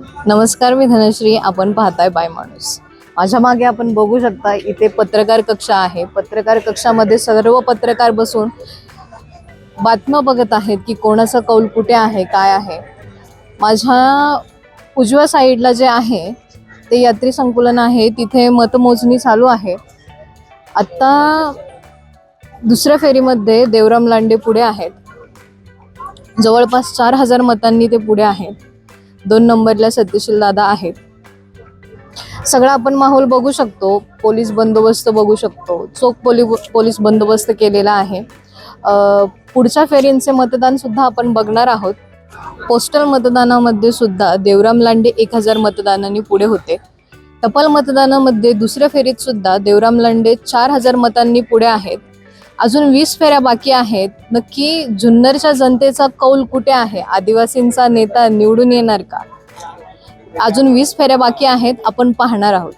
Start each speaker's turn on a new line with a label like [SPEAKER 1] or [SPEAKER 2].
[SPEAKER 1] नमस्कार मी धनश्री आपण पाहताय बाय माणूस. माझ्या मागे आपण बघू शकता इथे पत्रकार कक्षा आहे. पत्रकार कक्षामध्ये सर्व पत्रकार बसून बातम्या बघत आहेत की कोणाचं कौल कुठे आहे काय आहे. माझ्या उजव्या साईडला जे आहे ते यात्री संकुलन आहे. तिथे मतमोजणी चालू आहे. आत्ता दुसऱ्या फेरीमध्ये देवराम लांडे पुढे आहेत. जवळपास चार हजार मतांनी ते पुढे आहेत. दोन नंबरला सत्यशील दादा आहेत. सगळा आपण माहोल बघू शकतो पोलीस बंदोबस्त बघू शकतो चोख पोली पोलीस बंदोबस्त केलेला आहे. पुढच्या फेरींचे मतदान सुद्धा आपण बघणार आहोत. पोस्टल मतदानामध्ये सुद्धा देवराम लांडे एक हजार मतदानांनी पुढे होते. टपाल मतदानामध्ये दुसऱ्या फेरीत सुद्धा देवराम लांडे चार हजार मतांनी पुढे आहेत. अजून वीस फेऱ्या बाकी आहेत. नक्की जुन्नरच्या जनतेचा कौल कुठे आहे? आदिवासींचा नेता निवडून येणार का? अजून वीस फेऱ्या बाकी आहेत आपण पाहणार आहोत.